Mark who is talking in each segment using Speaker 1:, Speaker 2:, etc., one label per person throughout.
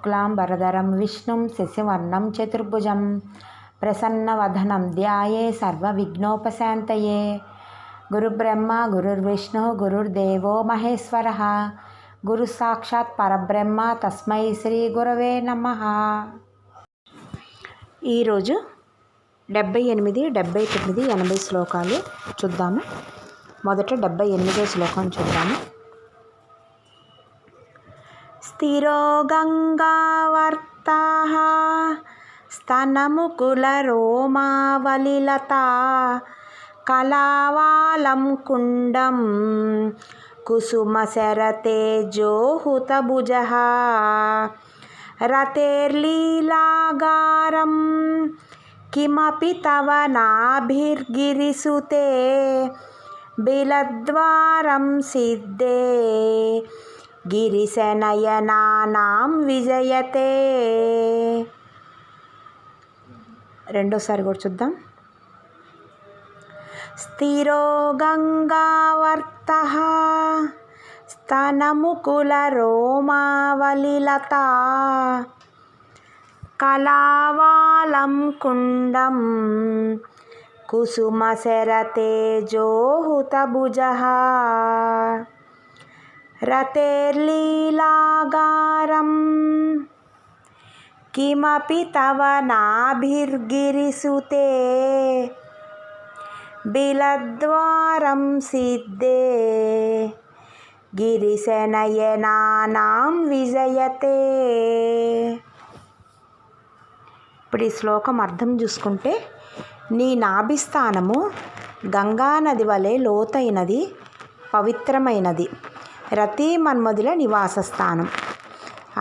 Speaker 1: శుక్లాం విష్ణుం శశివర్ణం చతుర్భుజం शशिवर्णं ధ్యాయే సర్వ విఘ్నోపశాంతయే గురుబ్రహ్మ गुरुब्रह्मा గురుర్దేవో మహేశ్వర గురు సాక్షాత్ పరబ్రహ్మ తస్మై శ్రీ గురవే నమ ఈరోజు డెబ్బై ఎనిమిది డెబ్బై తొమ్మిది ఎనభై శ్లోకాలు చూద్దాము మొదట డెబ్బై ఎనిమిదో శ్లోకం చూద్దాము తిరోగంగావర్తాः स्तनमुकुलरोमावलिलता कलावालं कुण्डं कुसुमशरते जोहुतभुजः रतेर्लीलागारं किमपि तव नाभिर्गिरिसुते बिलद्वारं सिद्धे గిరిశనయనానాం విజయతే రెండోసారి కూడా చూద్దాం స్థిరో గంగావర్త స్తనముకుల రోమావలిలత కళావాళం కుండం కుసుమశరతేజోహుతభుజ रतेर्लीलागारं కిమపి తవ नाभिर्गिरिसुते బిలద్వారం సిద్ధే గిరిశనయనానాం విజయతే ఇప్పుడు ఈ శ్లోకం అర్థం చూసుకుంటే నీ నాభిస్థానము గంగానది వలె లోతైనది పవిత్రమైనది రతి మన్మధుల నివాసస్థానం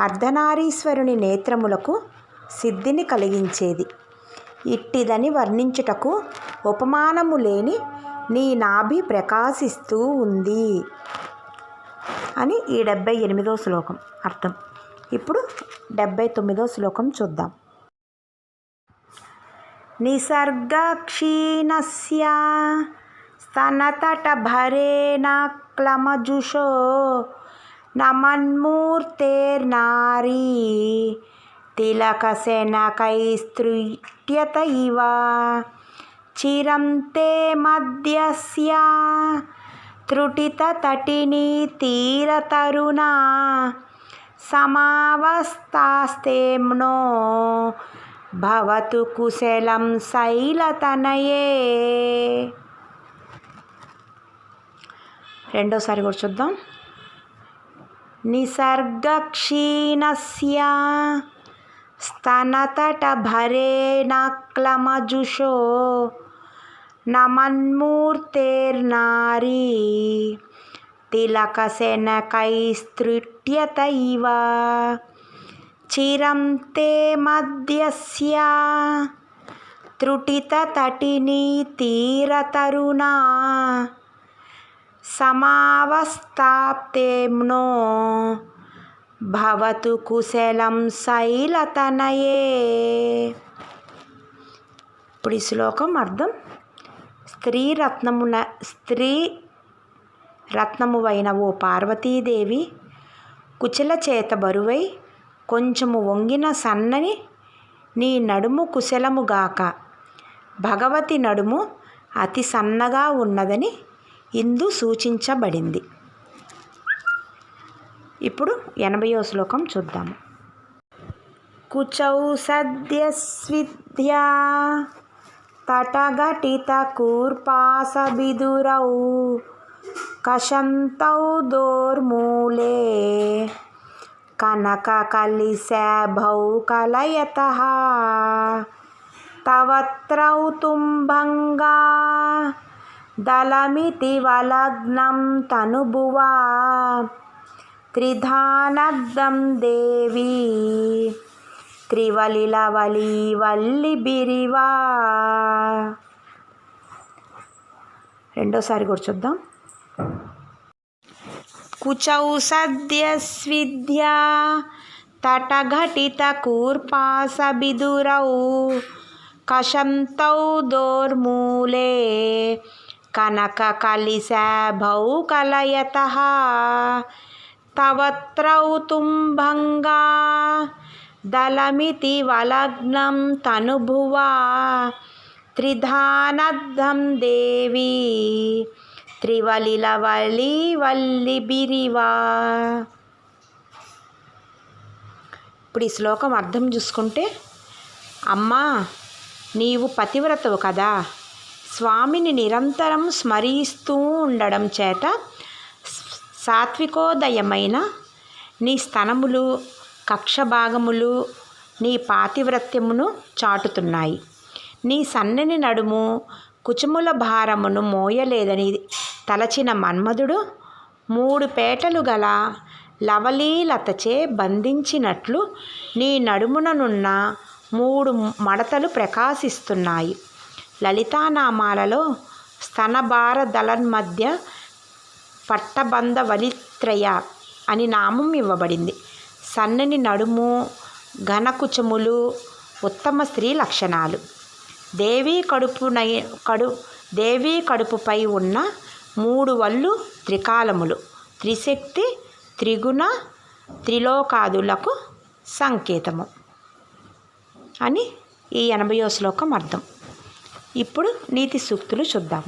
Speaker 1: అర్ధనారీశ్వరుని నేత్రములకు సిద్ధిని కలిగించేది ఇట్టిదని వర్ణించుటకు ఉపమానము లేని నీ నాభి ప్రకాశిస్తూ ఉంది అని ఈ డెబ్బై ఎనిమిదో శ్లోకం అర్థం ఇప్పుడు డెబ్బై తొమ్మిదో శ్లోకం చూద్దాం నిసర్గక్షీణస్య स्तनतटभरेणाक्लमजुषो न मन्मूर्तेर्नारी तिलकसेनकैस्तृट्यत इव चिरं ते मध्यस्या त्रुटिततटिनी तीरतरुणा समावस्थास्तेम्नो भवतु कुशलं शैलतनये రెండోసారి కొ చూద్దాం నిశార్గ క్షీనస్య స్థనటట భరేన క్లమజుసో నమన్ మూర్తేర్ నారి తిలకసేన కై స్తృత్య తైవ చిరంతే మధ్యస్య త్రుwidetilde తటినీ తీర తరునా సమావస్థాప్తేమ్నో భవతు కుశలం శైలతనయే ఇప్పుడు ఈ శ్లోకం అర్థం స్త్రీ రత్నమున స్త్రీ రత్నమువైన ఓ పార్వతీదేవి కుచల చేత బరువై కొంచెము వంగిన సన్నని నీ నడుము కుశలముగాక భగవతి నడుము అతి సన్నగా ఉన్నదని ఇందు సూచించబడింది ఇప్పుడు ఎనభయో శ్లోకం చూద్దాము కుచౌ సద్యస్విద్యా తటఘటిత కూర్పాసబిదురౌ కషంతౌ దోర్మూలే కనక కలిశాభౌ కలయత తవత్రౌ తుంభంగా దళమితి వలగ్నం తనుభువ త్రిధానబ్దం దేవి త్రివలిలవలి వల్లి బిరివా రెండోసారి కూడా చూద్దాం కుచౌ సద్యస్విద్యా తటఘటిత కూర్పాసబిదురౌ కషంతౌ దోర్మూలే कनककलिशभौ कलयतः దళమితి వలగ్నం తనుభువా तनुभुवा దేవి देवी బిరివా ఇప్పుడు ఈ శ్లోకం అర్థం చూసుకుంటే అమ్మా నీవు పతివ్రతవు కదా స్వామిని నిరంతరం స్మరిస్తూ ఉండడం చేత సాత్వికోదయమైన నీ స్థనములు కక్షభాగములు నీ పాతివ్రత్యమును చాటుతున్నాయి నీ సన్నని నడుము కుచుముల భారమును మోయలేదని తలచిన మన్మధుడు మూడు పేటలు గల లవలీలతచే బంధించినట్లు నీ నడుముననున్న మూడు మడతలు ప్రకాశిస్తున్నాయి లలితానామాలలో మధ్య పట్టబంధ వలిత్రయ అని నామం ఇవ్వబడింది సన్నని నడుము ఘనకుచములు ఉత్తమ స్త్రీ లక్షణాలు దేవీ కడుపునై కడు దేవీ కడుపుపై ఉన్న మూడు వళ్ళు త్రికాలములు త్రిశక్తి త్రిగుణ త్రిలోకాదులకు సంకేతము అని ఈ ఎనభయో శ్లోకం అర్థం ఇప్పుడు నీతి సూక్తులు చూద్దాం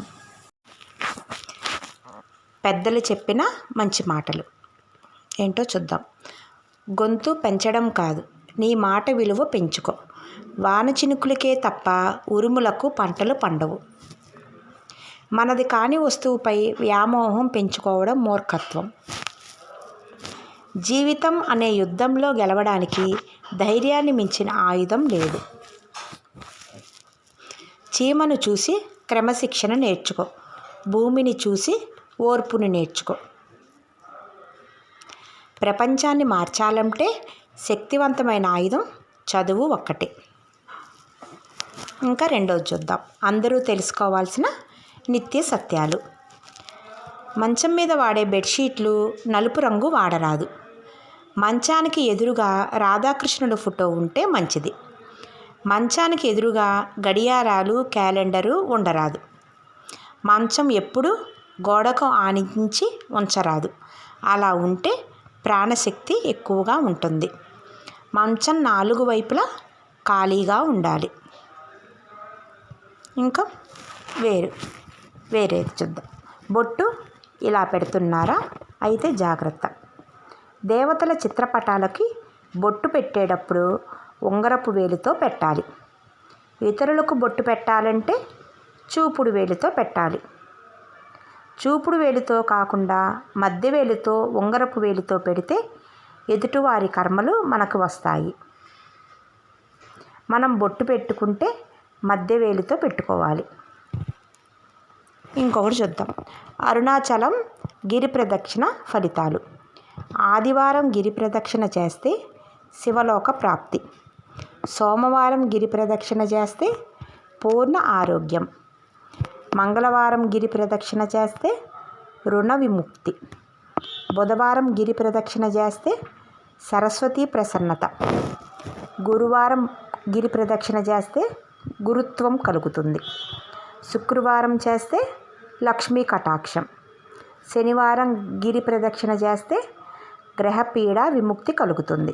Speaker 1: పెద్దలు చెప్పిన మంచి మాటలు ఏంటో చూద్దాం గొంతు పెంచడం కాదు నీ మాట విలువ పెంచుకో వాన చినుకులకే తప్ప ఉరుములకు పంటలు పండవు మనది కాని వస్తువుపై వ్యామోహం పెంచుకోవడం మూర్ఖత్వం జీవితం అనే యుద్ధంలో గెలవడానికి ధైర్యాన్ని మించిన ఆయుధం లేదు చీమను చూసి క్రమశిక్షణ నేర్చుకో భూమిని చూసి ఓర్పును నేర్చుకో ప్రపంచాన్ని మార్చాలంటే శక్తివంతమైన ఆయుధం చదువు ఒక్కటే ఇంకా రెండోది చూద్దాం అందరూ తెలుసుకోవాల్సిన నిత్య సత్యాలు మంచం మీద వాడే బెడ్షీట్లు నలుపు రంగు వాడరాదు మంచానికి ఎదురుగా రాధాకృష్ణుడు ఫోటో ఉంటే మంచిది మంచానికి ఎదురుగా గడియారాలు క్యాలెండరు ఉండరాదు మంచం ఎప్పుడు గోడకు ఆనించి ఉంచరాదు అలా ఉంటే ప్రాణశక్తి ఎక్కువగా ఉంటుంది మంచం నాలుగు వైపులా ఖాళీగా ఉండాలి ఇంకా వేరు వేరేది చూద్దాం బొట్టు ఇలా పెడుతున్నారా అయితే జాగ్రత్త దేవతల చిత్రపటాలకి బొట్టు పెట్టేటప్పుడు ఉంగరపు వేలితో పెట్టాలి ఇతరులకు బొట్టు పెట్టాలంటే చూపుడు వేలితో పెట్టాలి చూపుడు వేలితో కాకుండా మధ్య వేలితో ఉంగరపు వేలితో పెడితే ఎదుటివారి కర్మలు మనకు వస్తాయి మనం బొట్టు పెట్టుకుంటే మధ్య వేలితో పెట్టుకోవాలి ఇంకొకటి చూద్దాం అరుణాచలం గిరి ప్రదక్షిణ ఫలితాలు ఆదివారం గిరి ప్రదక్షిణ చేస్తే శివలోక ప్రాప్తి సోమవారం గిరి ప్రదక్షిణ చేస్తే పూర్ణ ఆరోగ్యం మంగళవారం గిరి ప్రదక్షిణ చేస్తే రుణ విముక్తి బుధవారం గిరి ప్రదక్షిణ చేస్తే సరస్వతి ప్రసన్నత గురువారం గిరి ప్రదక్షిణ చేస్తే గురుత్వం కలుగుతుంది శుక్రవారం చేస్తే లక్ష్మీ కటాక్షం శనివారం గిరి ప్రదక్షిణ చేస్తే గ్రహపీడ విముక్తి కలుగుతుంది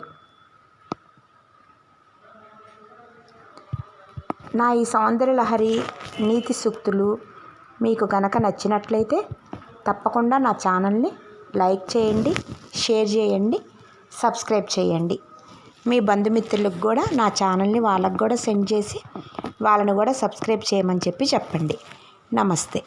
Speaker 1: నా ఈ సౌందర్యలహరి నీతి సూక్తులు మీకు గనక నచ్చినట్లయితే తప్పకుండా నా ఛానల్ని లైక్ చేయండి షేర్ చేయండి సబ్స్క్రైబ్ చేయండి మీ బంధుమిత్రులకు కూడా నా ఛానల్ని వాళ్ళకు కూడా సెండ్ చేసి వాళ్ళని కూడా సబ్స్క్రైబ్ చేయమని చెప్పి చెప్పండి నమస్తే